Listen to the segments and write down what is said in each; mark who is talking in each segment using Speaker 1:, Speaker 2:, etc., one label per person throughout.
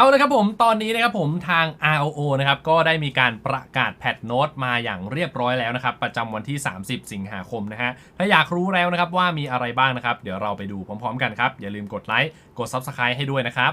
Speaker 1: เอาละครับผมตอนนี้นะครับผมทาง ROO นะครับก็ได้มีการประกาศแพทโน้ตมาอย่างเรียบร้อยแล้วนะครับ ประจำวันที่ 30 สิงหาคมนะฮะถ้าอยากรู้แล้วนะครับว่ามีอะไรบ้างนะครับ เดี๋ยวเราไปดูพร้อมๆกันครับ อย่าลืมกดไลค์กด Subscribe ให้ด้วยนะครับ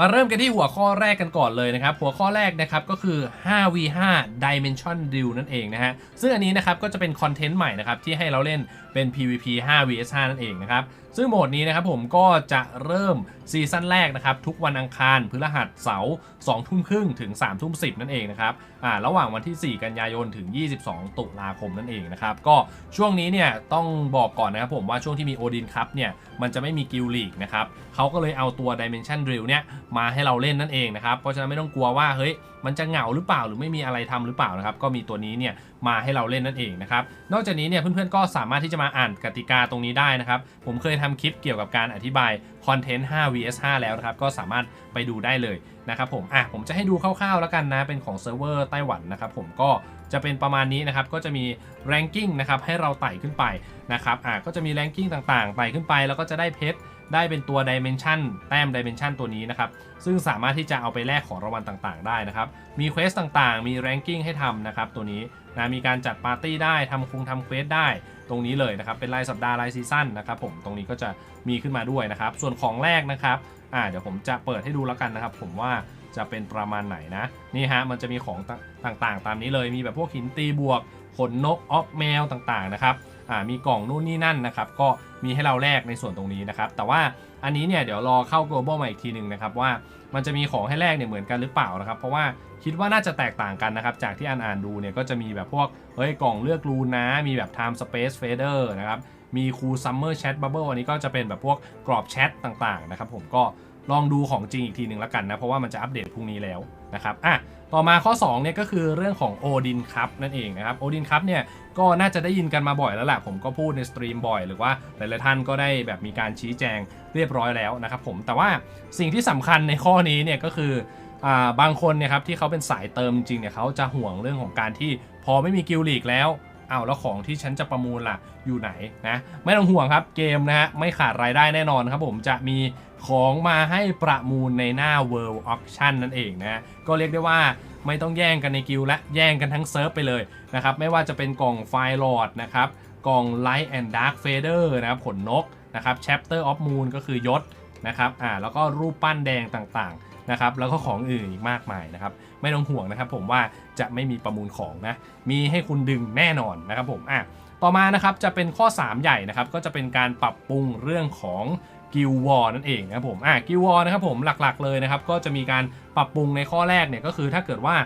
Speaker 1: มาเริ่มกันที่หัวข้อแรกกันก่อนเลยนะครับ หัวข้อแรกนะครับก็คือ 5v5 Dimension Deal นั่นเองนะฮะ ซึ่งอันนี้นะครับก็จะเป็นคอนเทนต์ใหม่นะครับที่ให้เราเล่นเป็น PVP 5vs5 นั่นเองนะครับ ซึ่งโหมดนี้นะครับผมก็จะเริ่มซีซั่นแรกนะครับทุกวันอังคารพฤหัสเสาร์2ทุ่มครึ่งถึง3ทุ่ม10นั่นเองนะครับอ่าระหว่างวันที่ 4 กันยายนถึง 22 ตุลาคมนั่นเองนะครับก็ช่วงนี้เนี่ยต้องบอกก่อนนะครับผมว่าช่วงที่มีโอดินคัพเนี่ยมันจะไม่มีกิลลีกนะครับเขาก็เลยเอาตัว Dimension Drill เนี่ยมาให้เราเล่นนั่นเองนะครับเพราะฉะนั้นไม่ต้องกลัวว่าเฮ้ย มันจะเหงาหรือเปล่าหรือไม่มีอะไรทำหรือเปล่านะครับ ก็มีตัวนี้เนี่ยมาให้เราเล่นนั่นเองนะครับ นอกจากนี้เนี่ยเพื่อนๆก็สามารถที่จะมาอ่านกติกาตรงนี้ได้นะครับ ผมเคยทำคลิปเกี่ยวกับการอธิบายคอนเทนต์5 vs 5 แล้วนะครับ ก็สามารถไปดูได้เลยนะครับผม อะ ผมจะให้ดูคร่าวๆแล้วกันนะ เป็นของเซิร์ฟเวอร์ไต้หวันนะครับผมก็จะเป็นประมาณนี้นะครับ ก็จะมี ranking นะครับให้เราไต่ขึ้นไปนะครับ อะ ก็จะมี ranking ต่างๆ ไต่ขึ้นไปแล้วก็จะได้เพชร ได้เป็นตัว dimension แต้ม dimension ตัวนี้นะครับ ซึ่งสามารถที่จะเอาไปแลกของรางวัลต่างๆ ได้นะครับ มีเควสต่างๆ มี ranking ให้ทำนะครับตัวนี้นะมีการจัดปาร์ตี้ได้ทำคุงทำเควสได้ตรงนี้เลยนะครับ เป็นรายสัปดาห์รายซีซั่นนะครับผมตรงนี้ก็จะมีขึ้นมาด้วยนะครับ ส่วนของแรกนะครับอ่าเดี๋ยวผมจะเปิดให้ดูแล้วกันนะครับ ผมว่าจะเป็นประมาณไหนนะนี่ฮะมันจะมีของต่างๆ ตามนี้เลยมีแบบพวกหินตีบวกขนนกออฟแมวต่างๆนะครับ มีกล่องนู่นนี่นั่นนะครับ ก็มีให้เราแลกในส่วนตรงนี้นะครับ แต่ว่าอันนี้เนี่ยเดี๋ยวรอเข้า global มาอีกทีหนึ่งนะครับว่ามันจะมีของให้แลกเนี่ยเหมือนกันหรือเปล่านะครับ เพราะว่าคิดว่าน่าจะแตกต่างกันนะครับ จากที่อ่านอ่านดูเนี่ยก็จะมีแบบพวกเฮ้ยกล่องเลือกรูนนะ มีแบบ time space fader นะครับ มีคูล summer chat bubble อันนี้ก็จะเป็นแบบพวกกรอบแชทต่างๆนะครับผมก็ลองดูของจริงอีกทีหนึ่งแล้วกันนะ เพราะว่ามันจะอัปเดตพรุ่งนี้แล้วนะครับอะ ต่อมาข้อ2เนี่ยก็คือเรื่องของโอดินครับนั่นเองนะครับโอดินครับเนี่ยก็น่าจะได้ยินกันมาบ่อยแล้วแหละผมก็พูดในสตรีมบ่อย หรือว่าหลายๆท่านก็ได้แบบมีการชี้แจงเรียบร้อยแล้วนะครับผมแต่ว่าสิ่งที่สำคัญในข้อนี้เนี่ยก็คืออ่าบางคนเนี่ยครับที่เขาเป็นสายเติมจริงเนี่ยเขาจะห่วงเรื่องของการที่พอไม่มีกิลลีกแล้ว เอาแล้วของที่ฉันจะประมูลล่ะอยู่ไหนนะไม่ต้องห่วงครับเกมนะฮะไม่ขาดรายได้แน่นอนครับผมจะมีของมาให้ประมูลในหน้า World Auction นั่นเองนะก็เรียกได้ว่าไม่ต้องแย่งกันในกิลและแย่งกันทั้งเซิร์ฟไปเลยนะครับไม่ว่าจะเป็นกล่องไฟลอดนะครับกล่อง Light and Dark Fader นะครับขนนกนะครับ Chapter of Moon ก็คือยศนะครับอ่าแล้วก็รูปปั้นแดงต่างๆนะครับแล้วก็ของอื่นอีกมากมายนะครับ ไม่ต้องห่วงนะครับผมว่าจะไม่มีประมูลของนะ มีให้คุณดึงแน่นอนนะครับผมอะต่อมานะครับจะเป็นข้อ 3 ใหญ่นะครับก็จะเป็นการปรับปรุงเรื่องของกิลวอนั่นเองนะครับผมอะกิลวอนะครับผมหลักๆเลยนะครับก็จะมีการปรับปรุงในข้อแรกเนี่ยก็คือถ้าเกิดว่า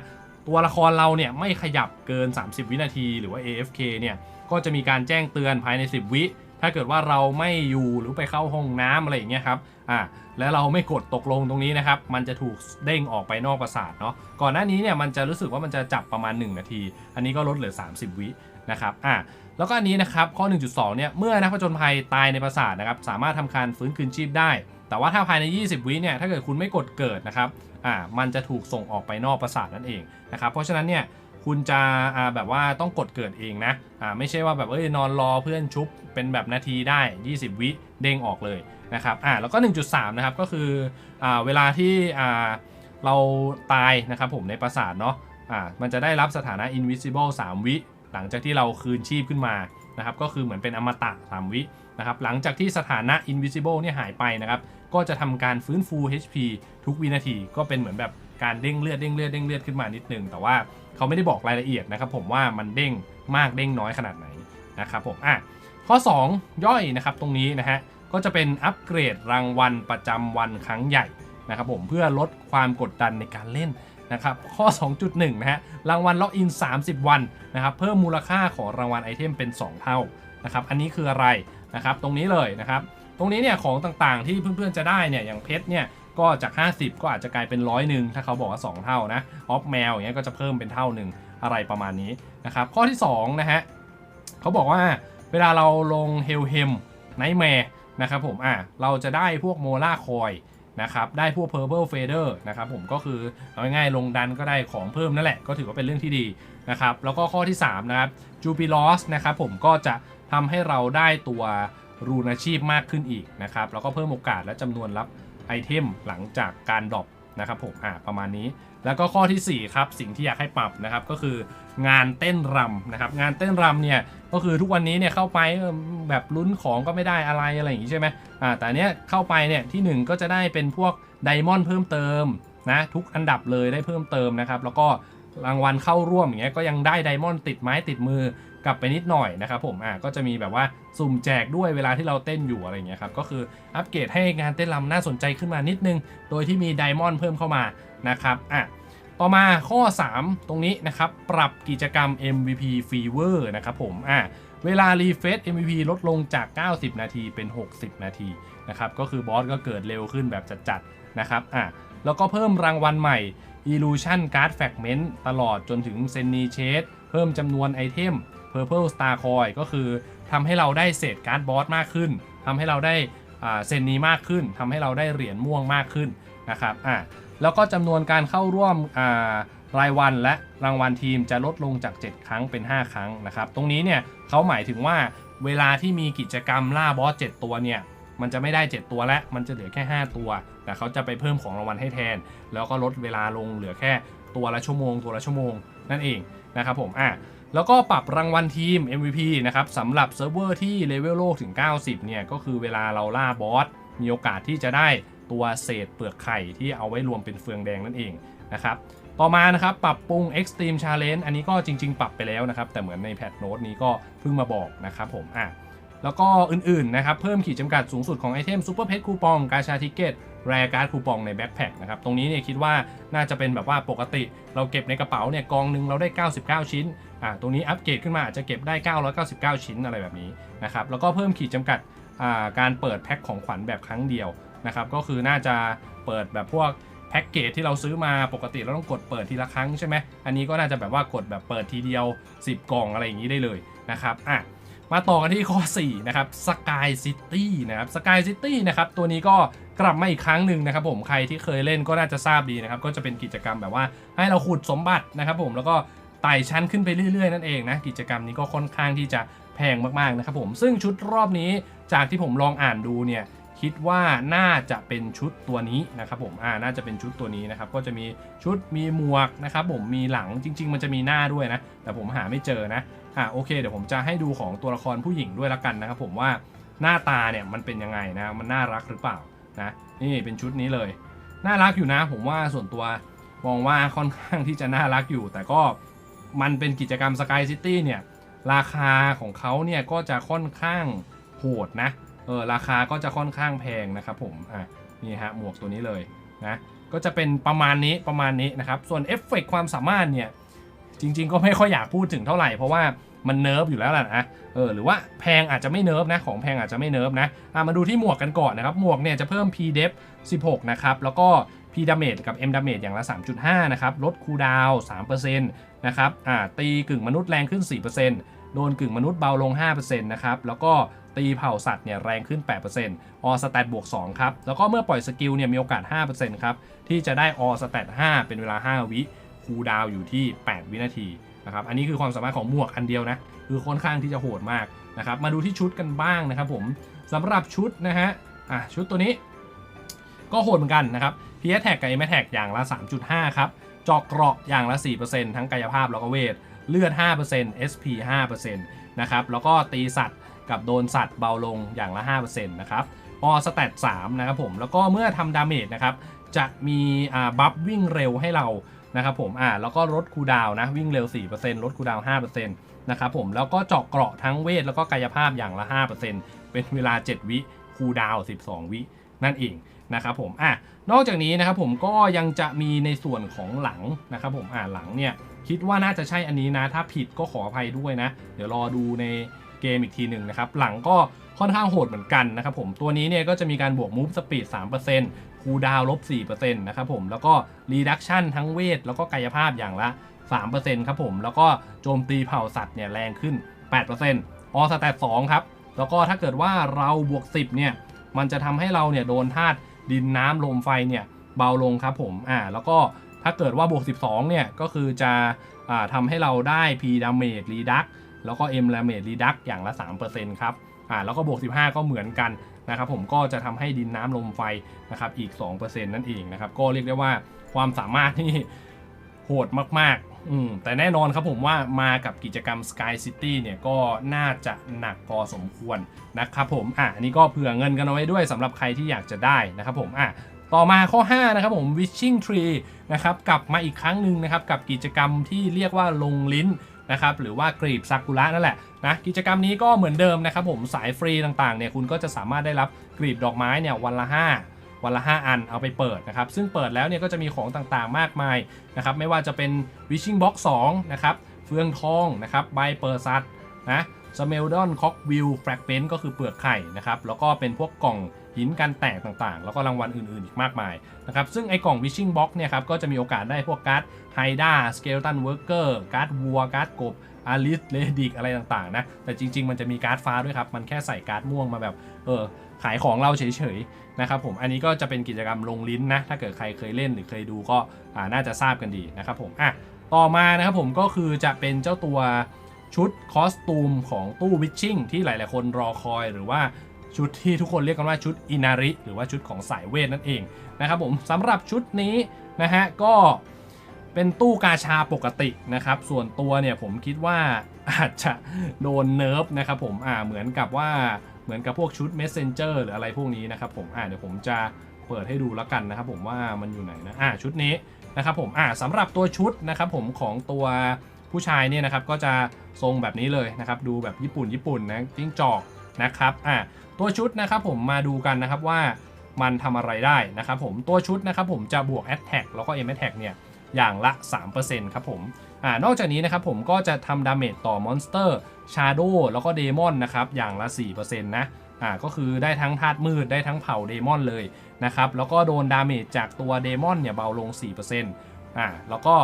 Speaker 1: ตัวละครเราเนี่ยไม่ขยับเกิน 30 วินาทีหรือว่า AFK เนี่ยก็จะมีการแจ้งเตือนภายใน 10 วิ ถ้าเกิดว่าเราไม่อยู่หรือไปเข้าห้องน้ำอะไรอย่างเงี้ยครับอ่าแล้วเราไม่กดตกลงตรงนี้นะครับ มันจะถูกเด้งออกไปนอกปราสาทเนาะก่อนหน้านี้เนี่ยมันจะรู้สึกว่ามันจะจับประมาณ 1 นาที อันนี้ก็ลดเหลือ 30 วินะครับอ่าแล้วก็อันนี้นะครับข้อ 1.2 เนี่ย เมื่อนักผจญภัยตายในปราสาทนะครับ สามารถทำการฟื้นคืนชีพได้ แต่ว่าถ้าภายใน 20 วิเนี่ย ถ้าเกิดคุณไม่กดเกิดนะครับ อ่า มันจะถูกส่งออกไปนอกปราสาทนั่นเองนะครับ เพราะฉะนั้นเนี่ย คุณจะแบบว่าต้องกดเกิดเองนะไม่ใช่ว่าแบบเอ้ยนอนรอเพื่อนชุบเป็นแบบนาทีได้ 20 วิเด้งออกเลยนะครับอ่าแล้วก็ 1.3 นะครับก็คืออเวลาที่เราตายนะครับผมในปราสาทเนาะอ่ามันจะได้รับสถานะ invisible 3 วิ หลังจากที่เราคืนชีพขึ้นมานะครับก็คือเหมือนเป็นอมตะ 3 วินะครับหลังจากที่สถานะ invisible เนี่ยหายไปนะครับก็จะทำการฟื้นฟู HP ทุกวินาทีก็เป็นเหมือนแบบการเด้งเลือดเด้งเลือดเด้งเลือดขึ้นมานิดนึง แต่ว่า เขาไม่ได้บอกรายละเอียดนะครับผมว่ามันเด้งมากเด้งน้อยขนาดไหนนะครับผมอะข้อ 2 ย่อยนะครับตรงนี้นะฮะก็จะเป็นอัปเกรดรางวัลประจำวันครั้งใหญ่นะครับผมเพื่อลดความกดดันในการเล่นนะครับข้อ 2.1 นะฮะรางวัลล็อกอิน 30 วันนะครับเพิ่มมูลค่าของรางวัลไอเทมเป็น 2 เท่านะครับอันนี้คืออะไรนะครับตรงนี้เลยนะครับตรงนี้เนี่ยของต่างๆที่เพื่อนๆจะได้เนี่ยอย่างเพชรเนี่ย ก็จาก 50 ก็อาจจะกลายเป็นร้อยหนึ่งถ้าเขาบอกว่า 2 เท่านะออฟแมวอย่างเงี้ยก็จะเพิ่มเป็นเท่าหนึ่งอะไรประมาณนี้นะครับข้อที่2นะฮะเขาบอกว่าเวลาเราลงเฮลเฮมไนท์แมร์นะครับผมอะเราจะได้พวกโมล่าคอยนะครับได้พวก Purple Fader นะครับผมก็คือเอาง่ายๆลงดันก็ได้ของเพิ่มนั่นแหละก็ถือว่าเป็นเรื่องที่ดีนะครับแล้วก็ข้อที่ 3 นะครับจูปิลอสนะครับผมก็จะทำให้เราได้ตัวรูนอาชีพมากขึ้นอีกนะครับแล้วก็เพิ่มโอกาสและจำนวนรับ ไอเทมหลังจากการดรอปนะครับผมอ่าประมาณนี้ แล้วก็ข้อทีสี่ 4 ครับ สิ่งที่อยากให้ปรับนะครับก็คืองานเต้นรำนะครับ งานเต้นรำเนี่ยก็คือทุกวันนี้เนี่ยเข้าไปแบบลุ้นของก็ไม่ได้อะไรอะไรอย่างงี้ใช่ไหมอ่าแต่เนี้ยเข้าไปเนี่ยที่หนึ่งก็จะได้เป็นพวกไดมอนด์เพิ่มเติมนะทุกอันดับเลยได้เพิ่มเติมนะครับ แล้วก็รางวัลเข้าร่วมอย่างเงี้ยก็ยังได้ไดมอนด์ติดไม้ติดมือ กลับไปนิดหน่อยนะครับผมอ่าก็จะมีแบบว่าสุ่มแจกด้วยเวลาที่เราเต้นอยู่อะไรเงี้ยครับก็คืออัปเกรดให้งานเต้นรำน่าสนใจขึ้นมานิดนึง โดยที่มีไดมอนด์เพิ่มเข้ามานะครับอะต่อมาข้อ 3 ตรงนี้นะครับ ปรับกิจกรรม MVP Fever นะครับผมอะเวลารีเฟซ MVP ลดลงจาก 90 นาทีเป็น 60 นาทีนะครับก็คือบอสก็เกิดเร็วขึ้นแบบจัดๆนะครับอะแล้วก็เพิ่มรางวัลใหม่ Illusion Card Fragment ตลอดจนถึง s e n i c h a d e เพิ่มจำนวนไอเทม Purple Star Coin ก็คือทำให้เราได้เศษการ์ดบอสมากขึ้นทำให้เราได้เซนนี้มากขึ้นทำให้เราได้เหรียญม่วงมากขึ้นนะครับอะแล้วก็จำนวนการเข้าร่วมรายวันและรางวัลทีมจะลดลงจาก 7 ครั้งเป็น 5 ครั้งนะครับ ตรงนี้เนี่ยเขาหมายถึงว่าเวลาที่มีกิจกรรมล่าบอส 7 ตัวเนี่ยมันจะไม่ได้ 7 ตัวแล้ว มันจะเหลือแค่ 5 ตัว แต่เขาจะไปเพิ่มของรางวัลให้แทน แล้วก็ลดเวลาลงเหลือแค่ตัวละชั่วโมง ตัวละชั่วโมงนั่นเองนะครับผมอะ แล้วก็ปรับรางวัลทีม MVP นะครับสำหรับเซิร์ฟเวอร์ที่เลเวลโลกถึง 90 เนี่ย ก็คือเวลาเราล่าบอส มีโอกาสที่จะได้ตัวเศษเปลือกไข่ที่เอาไว้รวมเป็นเฟืองแดงนั่นเองนะครับต่อมานะครับปรับปรุง Extreme Challenge อันนี้ก็จริง ๆ ปรับไปแล้วนะครับ แต่เหมือนในแพทโน้ตนี้ก็เพิ่งมาบอกนะครับผมอะแล้วก็อื่นๆนะครับเพิ่มขีดจำกัดสูงสุดของไอเทมซูเปอร์เพชคูปองกาชาทิเกตแรการ์ดคูปองในแบ็คแพคนะครับตรงนี้เนี่ยคิดว่าน่าจะเป็นแบบว่าปกติ เราเก็บในกระเป๋าเนี่ยกองหนึ่งเราได้ 99 ชิ้น อ่าตรงนี้อัปเกรดขึ้นมาอาจจะเก็บได้ 999 ชิ้นอะไรแบบนี้นะครับแล้วก็เพิ่มขีดจำกัดอ่าการเปิดแพ็คของขวัญแบบครั้งเดียวนะครับก็คือน่าจะเปิดแบบพวกแพ็กเกจที่เราซื้อมาปกติเราต้องกดเปิดทีละครั้งใช่ไหมอันนี้ก็น่าจะแบบว่ากดแบบเปิดทีเดียว 10 กล่องอะไรอย่างนี้ได้เลยนะครับอะมาต่อกันที่ข้อ 4 นะครับ Sky City นะครับ Sky City นะครับตัวนี้ก็กลับมาอีกครั้งหนึ่งนะครับผมใครที่เคยเล่นก็น่าจะทราบดีนะครับ ก็จะเป็นกิจกรรมแบบว่าให้เราขุดสมบัตินะครับผมแล้วก็ ไต่ชั้นขึ้นไปเรื่อยๆนั่นเองนะกิจกรรมนี้ก็ค่อนข้างที่จะแพงมากๆนะครับผมซึ่งชุดรอบนี้จากที่ผมลองอ่านดูเนี่ยคิดว่าน่าจะเป็นชุดตัวนี้นะครับผมอ่าน่าจะเป็นชุดตัวนี้นะครับก็จะมีชุดมีหมวกนะครับผมมีหลังจริง ๆ มันจะมีหน้าด้วยนะ แต่ผมหาไม่เจอนะอ่าโอเคเดี๋ยวผมจะให้ดูของตัวละครผู้หญิงด้วยละกันนะครับผมว่าหน้าตาเนี่ยมันเป็นยังไงนะมันน่ารักหรือเปล่านะนี่เป็นชุดนี้เลย น่ารักอยู่นะ ผมว่าส่วนตัวมองว่าค่อนข้างที่จะน่ารักอยู่ แต่ก็ มันเป็นกิจกรรมสกายซิตี้เนี่ย ราคาของเขาเนี่ยก็จะค่อนข้างโหดนะ เออราคาก็จะค่อนข้างแพงนะครับผม อะนี่ฮะหมวกตัวนี้เลยนะ ก็จะเป็นประมาณนี้ประมาณนี้นะครับ ส่วนเอฟเฟกความสามารถเนี่ย จริง ๆ ก็ไม่ค่อยอยากพูดถึงเท่าไหร่เพราะว่า มันเนิร์ฟอยู่แล้วล่ะนะเออหรือว่าแพงอาจจะไม่เนิร์ฟนะของแพงอาจจะไม่เนิร์ฟนะอะมาดูที่หมวกกันก่อนนะครับหมวกเนี่ยจะเพิ่ม P def 16 นะครับแล้วก็ P damage กับ M damage อย่างละ 3.5 นะครับลดคูลดาวน์3%นะครับอ่าตีกึ่งมนุษย์แรงขึ้น 4%โดนกึ่งมนุษย์เบาลง 5%นะครับแล้วก็ตีเผ่าสัตว์เนี่ยแรงขึ้น 8%ออสแตทบวก 2 ครับ แล้วก็เมื่อปล่อยสกิลเนี่ยมีโอกาส 5%ครับ ที่จะได้ออสแตท5เป็นเวลา 5 วิคูลดาวน์อยู่ที่ 8 วินาที นะครับอันนี้คือความสามารถของหมวกอันเดียวนะคือค่อนข้างที่จะโหดมากนะครับมาดูที่ชุดกันบ้างนะครับผมสำหรับชุดนะฮะอะชุดตัวนี้ ก็โหดเหมือนกันนะครับ p พีแท็กกับ m แท็กอย่างละ 3.5 ครับจอกเกราะอย่างละ 4%ทั้งกายภาพแล้วก็เวทเลือด 5% SP 5%นะครับแล้วก็ตีสัตว์กับโดนสัตว์เบาลงอย่างละ 5%นะครับออสแตท3นะครับผมแล้วก็เมื่อทำดาเมจนะครับจะมีอ่าบัฟวิ่งเร็วให้เรา นะครับผมอ่าแล้วก็ลดคูดาวนะวิ่งเร็ว 4%ลดคูดาว5%นะครับผมแล้วก็เจาะเกราะทั้งเวทแล้วก็กายภาพอย่างละ 5%เป็นเวลา 7 วิคูดาว 12 วินั่นเองนะครับผมอะนอกจากนี้นะครับผมก็ยังจะมีในส่วนของหลังนะครับผมอ่าหลังเนี่ยคิดว่าน่าจะใช่อันนี้นะ ถ้าผิดก็ขออภัยด้วยนะ เดี๋ยวรอดูในเกมอีกทีหนึ่งนะครับ หลังก็ค่อนข้างโหดเหมือนกันนะครับผม ตัวนี้เนี่ยก็จะมีการบวก move speed 3%คู คูดาวน์ลบ4%นะครับผมแล้วก็รีดักชันทั้งเวท แล้วก็กายภาพอย่างละ 3%ครับผม แล้วก็โจมตีเผ่าสัตว์เนี่ยแรงขึ้น 8%ออสแตท2ครับ แล้วก็ถ้าเกิดว่าเราบวก 10 เนี่ย มันจะทำให้เราเนี่ยโดนธาตุดินน้ำลมไฟเนี่ยเบาลงครับผมอ่าแล้วก็ถ้าเกิดว่าบวก 12 เนี่ย ก็คือจะอ่าทำให้เราได้ P damage reduct แล้วก็ M damage reduct อย่างละ 3%ครับอ่าแล้วก็บวก 15 ก็เหมือนกัน นะครับผมก็จะทำให้ดินน้ำลมไฟนะครับอีก 2%นั่นเองนะครับก็เรียกได้ว่าความสามารถนี่โหดมากๆอืมแต่แน่นอนครับผมว่ามากับกิจกรรม Sky City เนี่ยก็น่าจะหนักพอสมควรนะครับผมอะอันนี้ก็เผื่อเงินกันเอาไว้ด้วยสำหรับใครที่อยากจะได้นะครับผมอะต่อมาข้อ 5 นะครับผม Wishing Tree นะครับกลับมาอีกครั้งหนึ่งนะครับกับกิจกรรมที่เรียกว่าลงลิ้น นะครับหรือว่ากรีบซากุระนั่นแหละนะกิจกรรมนี้ก็เหมือนเดิมนะครับผมสายฟรีต่างๆเนี่ยคุณก็จะสามารถได้รับกรีบดอกไม้เนี่ยวันละ5วันละ 5 อันเอาไปเปิดนะครับ ซึ่งเปิดแล้วเนี่ยก็จะมีของต่างๆมากมายนะครับ ไม่ว่าจะเป็น Wishing Box 2นะครับ เฟืองทองนะครับ ใบเปิดซัดนะสเมลดอนค็อกวิลแฟกเ n นก็คือเปลือกไข่นะครับ แล้วก็เป็นพวกกล่อง หินกันแตกต่างๆ แล้วก็รางวัลอื่นๆ อีกมากมายนะครับซึ่งไอ้กล่อง Wishing Box เนี่ยครับก็จะมีโอกาสได้พวกการ์ดไฮด้าสเกลตันเวิร์กเกอร์การ์ดวัวการ์ดกบอาริสเลดิกอะไรต่างๆนะแต่จริง ๆ มันจะมีการ์ดฟ้าด้วยครับ มันแค่ใส่การ์ดม่วงมาแบบเออขายของเราเฉยๆนะครับผมอันนี้ก็จะเป็นกิจกรรมลงลิ้นนะ ถ้าเกิดใครเคยเล่นหรือเคยดูก็น่าจะทราบกันดีนะครับผมอะต่อมานะครับผมก็คือจะเป็นเจ้าตัวชุดคอสตูมของตู้วิชชิ่งที่หลาย ๆ คนรอคอยหรือว่า ชุดที่ทุกคนเรียกกันว่าชุดอินาริหรือว่าชุดของสายเวทนั่นเองนะครับผมสำหรับชุดนี้นะฮะก็เป็นตู้กาชาปกตินะครับ ส่วนตัวเนี่ยผมคิดว่าอาจจะโดนเนิร์ฟนะครับผมอ่าเหมือนกับว่าเหมือนกับพวกชุด Messenger หรืออะไรพวกนี้นะครับผมอ่าเดี๋ยวผมจะเปิดให้ดูแล้วกันนะครับผมว่ามันอยู่ไหนนะอ่าชุดนี้นะครับผมอ่าสำหรับตัวชุดนะครับผมของตัวผู้ชายเนี่ยนะครับก็จะทรงแบบนี้เลยนะครับดูแบบญี่ปุ่นญี่ปุ่นนะจิ้งจอกนะครับอ่า ตัวชุดนะครับผมมาดูกันนะครับว่ามันทำอะไรได้นะครับผมตัวชุดนะครับผมจะบวก Attack แล้วก็ M Attack เนี่ยอย่างละ 3%ครับผมอ่านอกจากนี้นะครับผมก็จะทำดาเมจต่อมอนสเตอร์ชาโดแล้วก็เดมอนนะครับอย่างละ 4%นะอ่าก็คือได้ทั้งธาตุมืดได้ทั้งเผาเดมอนเลยนะครับแล้วก็โดนดาเมจจากตัวเดมอนเนี่ยเบาลง 4%อ่าแล้วก็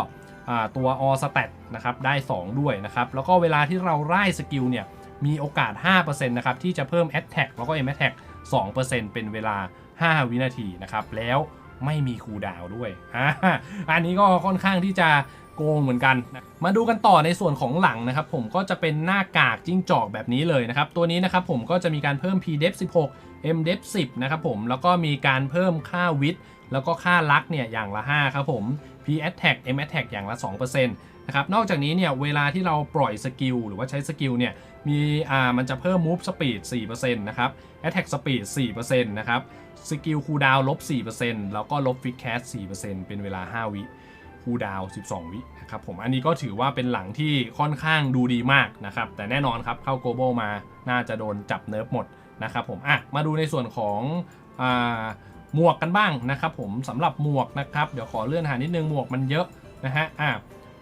Speaker 1: อ่าตัวออสแตทนะครับได้ 2 ด้วยนะครับแล้วก็เวลาที่เราไล่สกิลเนี่ย มีโอกาส 5%นะครับที่จะเพิ่ม Attack แล้วก็ M Attack 2%เป็นเวลา 5 วินาทีนะครับแล้วไม่มีคูดาวด้วย อันนี้ก็ค่อนข้างที่จะโกงเหมือนกัน มาดูกันต่อในส่วนของหลังนะครับ ผมก็จะเป็นหน้ากากจิ้งจอกแบบนี้เลยนะครับ ตัวนี้นะครับผมก็จะมีการเพิ่ม p d e f 16 m d e f 10 นะครับผมแล้วก็มีการเพิ่มค่าวิทแล้วก็ค่าลักเนี่ยอย่างละ 5 ครับผม p attack m attack อย่างละ 2% นะครับนอกจากนี้เนี่ยเวลาที่เราปล่อยสกิลหรือว่าใช้สกิลเนี่ยมีอ่ามันจะเพิ่ม move speed 4%นะครับ attack speed 4%นะครับสกิลคูลดาวลบ 4%แล้วก็ลบ f i t cast 4%เป็นเวลา 5 วิคูลดาว 12 วินะครับผมอันนี้ก็ถือว่าเป็นหลังที่ค่อนข้างดูดีมากนะครับแต่แน่นอนครับเข้า global มาน่าจะโดนจับเนิร์ฟหมดนะครับผมอะมาดูในส่วนของอ่าหมวกกันบ้างนะครับผมสำหรับหมวกนะครับเดี๋ยวขอเลื่อนหานิดนึงหมวกมันเยอะนะฮะอะ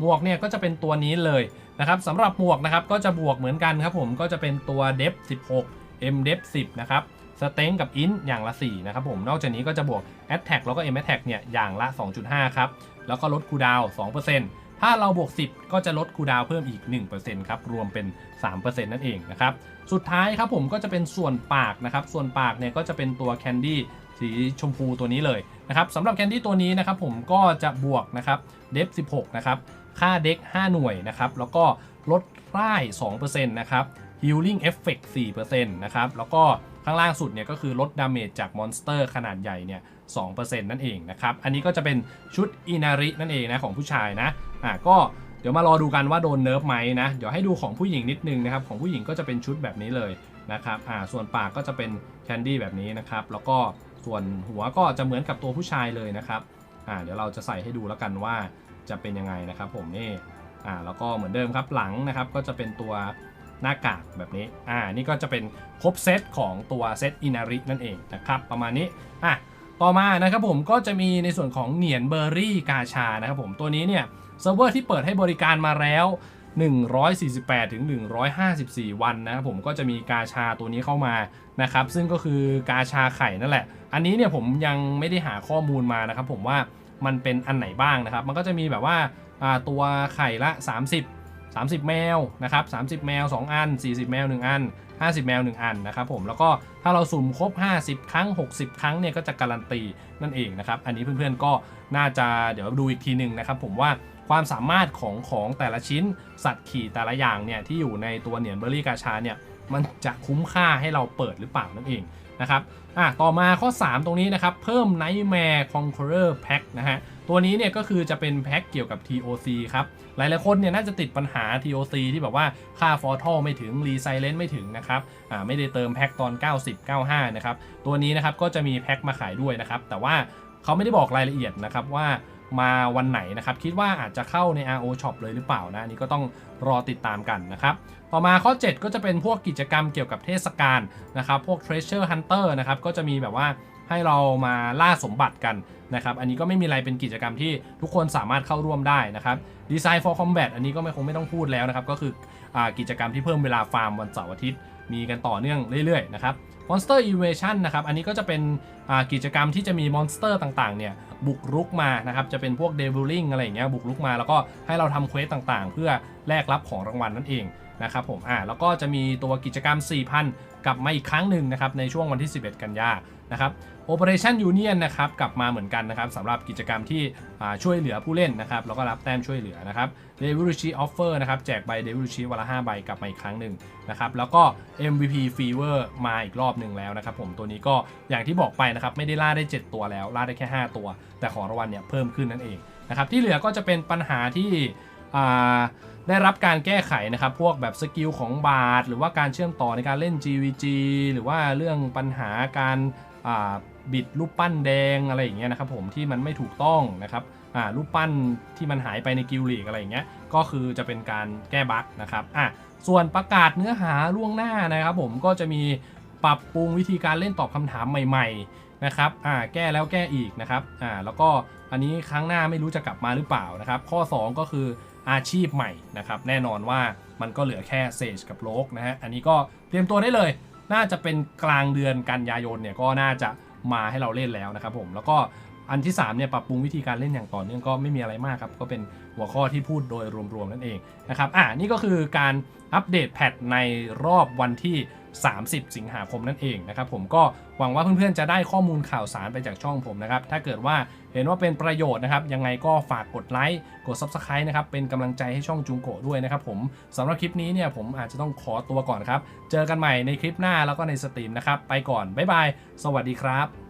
Speaker 1: หมวกเนี่ยก็จะเป็นตัวนี้เลยนะครับสำหรับหมวกนะครับก็จะบวกเหมือนกันครับผมก็จะเป็นตัว d e p 16 m d e p 10 นะครับสเต็งกับอินอย่างละ4นะครับผมนอกจากนี้ก็จะบวก Attack แล้วก็ M Attack เนี่ยอย่างละ 2.5 ครับ แล้วก็ลดคูดาวน์2%ถ้าเราบวก 10 ก็จะลดคูดาวเพิ่มอีก 1%ครับ รวมเป็น 3%นั่นเองนะครับ สุดท้ายครับผมก็จะเป็นส่วนปากนะครับ ส่วนปากเนี่ยก็จะเป็นตัวแคนดี้สีชมพูตัวนี้เลยนะครับสำหรับแคนดี้ตัวนี้นะครับผมก็จะบวกนะครับเดฟ16 นะครับ ค่าเด็ก 5 หน่วยนะครับ แล้วก็ลดร่าย 2%นะครับ healing effect 4%นะครับ แล้วก็ข้างล่างสุดเนี่ยก็คือลดดาเมจจากมอนสเตอร์ขนาดใหญ่เนี่ย2%นั่นเองนะครับ อันนี้ก็จะเป็นชุดอินารินั่นเองนะของผู้ชายนะ อะก็เดี๋ยวมารอดูกันว่าโดนเนิร์ฟไหมนะ เดี๋ยวให้ดูของผู้หญิงนิดนึงนะครับ ของผู้หญิงก็จะเป็นชุดแบบนี้เลยนะครับ อ่า ส่วนปากก็จะเป็นแคนดี้แบบนี้นะครับ แล้วก็ส่วนหัวก็จะเหมือนกับตัวผู้ชายเลยนะครับ อ่า เดี๋ยวเราจะใส่ให้ดูแล้วกันว่า จะเป็นยังไงนะครับผมนี่อ่าแล้วก็เหมือนเดิมครับหลังนะครับก็จะเป็นตัวหน้ากากแบบนี้อ่านี่ก็จะเป็นครบเซตของตัวเซตอินารินั่นเองนะครับประมาณนี้อะต่อมานะครับผมก็จะมีในส่วนของเหนียนเบอร์รี่กาชานะครับผมตัวนี้เนี่ยเซิร์ฟเวอร์ที่เปิดให้บริการมาแล้ว 148ถึง154 วันนะครับผมก็จะมีกาชาตัวนี้เข้ามานะครับซึ่งก็คือกาชาไข่นั่นแหละ อันนี้เนี่ยผมยังไม่ได้หาข้อมูลมานะครับผมว่า มันเป็นอันไหนบ้างนะครับ มันก็จะมีแบบว่าตัวไข่ละ 30 30 แมวนะครับ30 แมว 2 อัน 40 แมว 1 อัน 50 แมว 1 อันนะครับผมแล้วก็ถ้าเราสุ่มครบ 50 ครั้ง 60 ครั้งเนี่ยก็จะการันตีนั่นเองนะครับอันนี้เพื่อนๆก็น่าจะเดี๋ยวดูอีกทีหนึ่งนะครับผมว่าความสามารถของของแต่ละชิ้นสัตว์ขี่แต่ละอย่างเนี่ยที่อยู่ในตัวเหนียนเบอร์รี่กาชาเนี่ยมันจะคุ้มค่าให้เราเปิดหรือเปล่านั่นเอง นะครับอะต่อมาข้อ 3 ตรงนี้นะครับ เพิ่ม Nightmare Conqueror Pack นะฮะ ตัวนี้เนี่ยก็คือจะเป็นแพ็คเกี่ยวกับ TOC ครับ หลายๆคนเนี่ยน่าจะติดปัญหา TOC ที่แบบว่าค่าฟอร์ทัลไม่ถึงรีไซเลนไม่ถึงนะครับอ่าไม่ได้เติมแพ็คตอน 90 95 นะครับ ตัวนี้นะครับก็จะมีแพ็คมาขายด้วยนะครับ แต่ว่าเขาไม่ได้บอกรายละเอียดนะครับว่า มาวันไหนนะครับ คิดว่าอาจจะเข้าใน RO Shop เลยหรือเปล่านะอันนี้ก็ต้องรอติดตามกันนะครับ ต่อมาข้อ 7 ก็จะเป็นพวกกิจกรรมเกี่ยวกับเทศกาลนะครับ พวก Treasure Hunter นะครับ ก็จะมีแบบว่าให้เรามาล่าสมบัติกันนะครับ อันนี้ก็ไม่มีอะไรเป็นกิจกรรมที่ทุกคนสามารถเข้าร่วมได้นะครับ Design for Combat อันนี้ก็ไม่คงไม่ต้องพูดแล้วนะครับ ก็คืออกิจกรรมที่เพิ่มเวลาฟาร์มวันเสาร์อาทิตย์ มีกันต่อเนื่องเรื่อยๆนะครับ Monster Invasion นะครับ อันนี้ก็จะเป็นกิจกรรมที่จะมีมอนสเตอร์ต่างๆ เนี่ย บุกรุกมานะครับ จะเป็นพวก Deviling อะไรอย่างเงี้ยบุกรุกมาแล้วก็ให้เราทำเควสต่างๆ เพื่อแลกรับของรางวัลนั่นเอง นะครับผมอ่าแล้วก็จะมีตัวกิจกรรม 4,000 กลับมาอีกครั้งหนึ่งนะครับในช่วงวันที่ 11 กันยานะครับ Operation Union นะครับกลับมาเหมือนกันนะครับสำหรับกิจกรรมที่ช่วยเหลือผู้เล่นนะครับแล้วก็รับแต้มช่วยเหลือนะครับ d e v i l c h i Offer นะครับแจกใบ d e v i l c h i วันละ5ใบกลับมาอีกครั้งหนึ่งนะครับแล้วก็ MVP Fever มาอีกรอบหนึ่งแล้วนะครับผมตัวนี้ก็อย่างที่บอกไปนะครับไม่ได้ล่าได้ 7 ตัวแล้วล่าได้แค่ 5 ตัว แต่ของรางวัลเนี่ยเพิ่มขึ้นนั่นเองนะครับที่เหลือก็จะเป็นปัญหาที่ ได้รับการแก้ไขนะครับ พวกแบบสกิลของบาท หรือว่าการเชื่อมต่อในการเล่น GVG หรือว่าเรื่องปัญหาการบิดรูปปั้นแดงอะไรอย่างเงี้ยนะครับผมที่มันไม่ถูกต้องนะครับรูปปั้นที่มันหายไปในกิลลีกอะไรอย่างเงี้ยก็คือจะเป็นการแก้บั๊กนะครับอะส่วนประกาศเนื้อหาล่วงหน้านะครับ ผมก็จะมีปรับปรุงวิธีการเล่นตอบคำถามใหม่ๆนะครับอ่าแก้แล้วแก้อีกนะครับอ่าแล้วก็อันนี้ครั้งหน้าไม่รู้จะกลับมาหรือเปล่านะครับ ข้อ 2 ก็คือ อาชีพใหม่นะครับแน่นอนว่ามันก็เหลือแค่เซจกับโลกนะฮะอันนี้ก็เตรียมตัวได้เลย น่าจะเป็นกลางเดือนกันยายนเนี่ยก็น่าจะมาให้เราเล่นแล้วนะครับผมแล้วก็อันที่3เนี่ยปรับปรุงวิธีการเล่นอย่างต่อเนื่องก็ไม่มีอะไรมากครับ ก็เป็นหัวข้อที่พูดโดยรวมๆนั่นเองนะครับอ่านี่ก็คือการอัปเดตแพทในรอบวันที่ 30 สิงหาคมนั่นเองนะครับผมก็หวังว่าเพื่อนๆจะได้ข้อมูลข่าวสารไปจากช่องผมนะครับถ้าเกิดว่าเห็นว่าเป็นประโยชน์นะครับยังไงก็ฝากกดไลค์กด Subscribe นะครับเป็นกำลังใจให้ช่องจุงโกะด้วยนะครับผมสำหรับคลิปนี้เนี่ยผมอาจจะต้องขอตัวก่อนครับ เจอกันใหม่ในคลิปหน้าแล้วก็ในสตรีมนะครับไปก่อนบ๊ายบายสวัสดีครับ